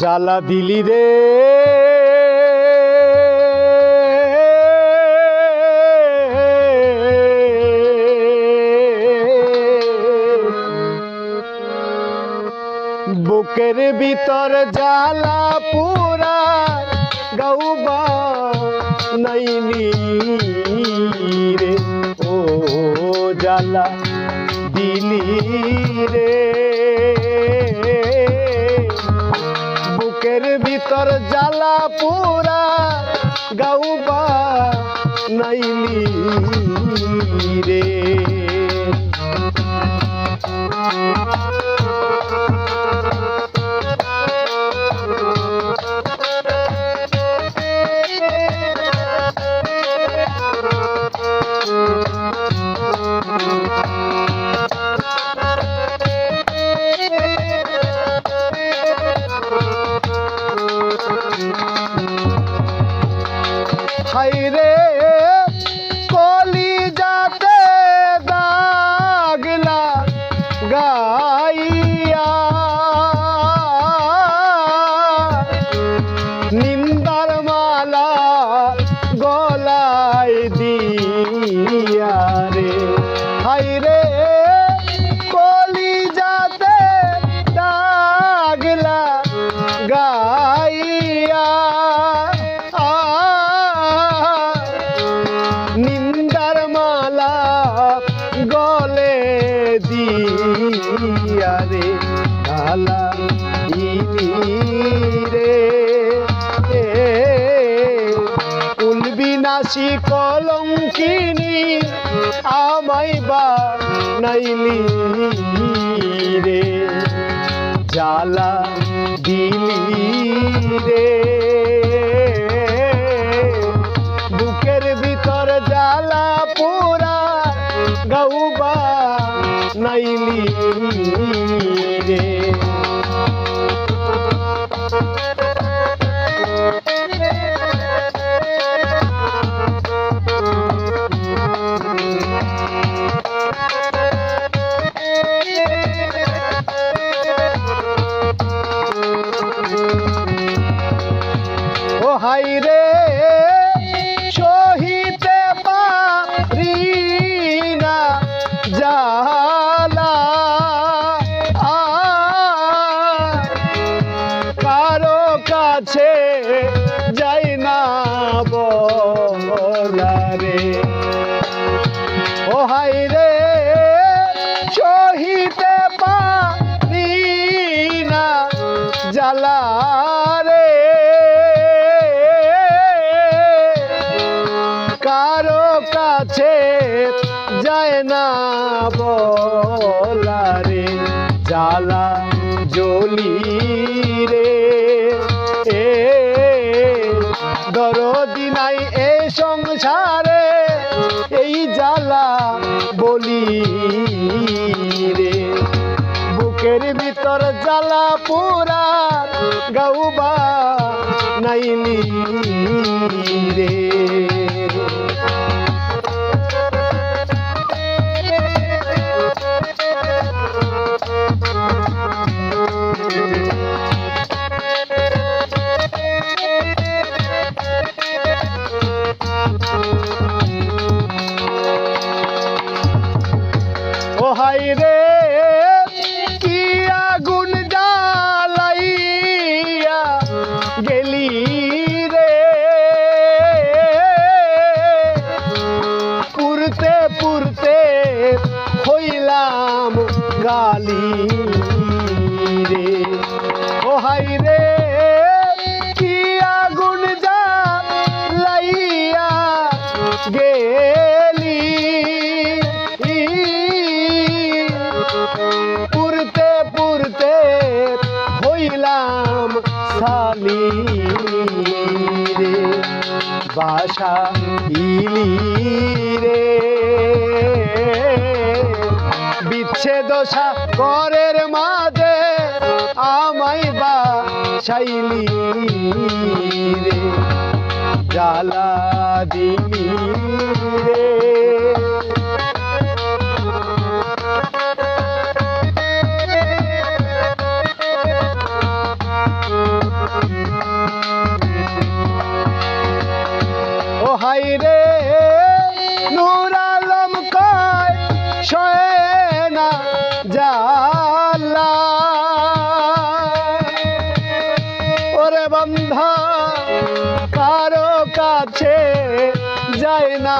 জ্বালা দিলি রে। বুকের ভিতর জ্বালা পুরা গৌবা নাইনি রে। ও জ্বালা দিলি রে। বুকের ভিতর জ্বালা পুরা গাউবা নাইলি রে। দিয়া রে গালা দিলি রে। উলবিনাশী কলঙ্কিনী আমায় বা নাইলি রে। হাই রে সহিতে পারি না আ, কারও কাছে বলা রে জ্বালা জলি রে। এ, দরদি নাই এ সংসারে, এই জ্বালা বলি রে। বুকের ভিতর জ্বালা পুরা গাউবা নাইলি রে। হাই রে, কি আগুন জ্বালাইয়া গেলি? পুরতে পুরতে হইলাম সালি রে, বাসা ইলি রে। বিচ্ছেদশা করের মাঝে আমায় বা শাইলি রে জালা দিলি রে। ও হাই রে কাছে যায় না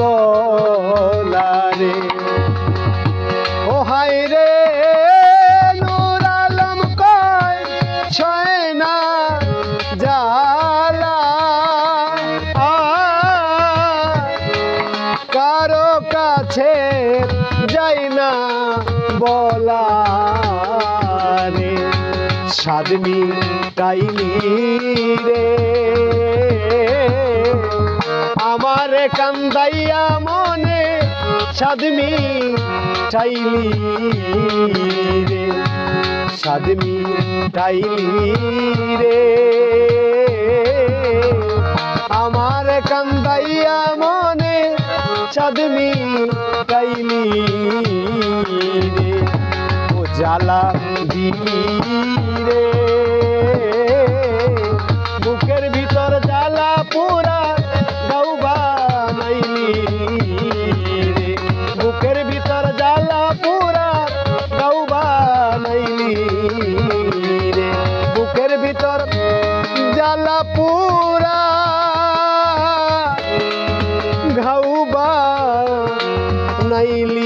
বলারে। ও হায় আমারে কান্দাইয়া মনে সাদমি টাইলি রে। সাদমি টাইলি রে। আমার কান্দাইয়া মনে চাঁদমি কাইলি রে। ও জ্বালা দিলি নাইলি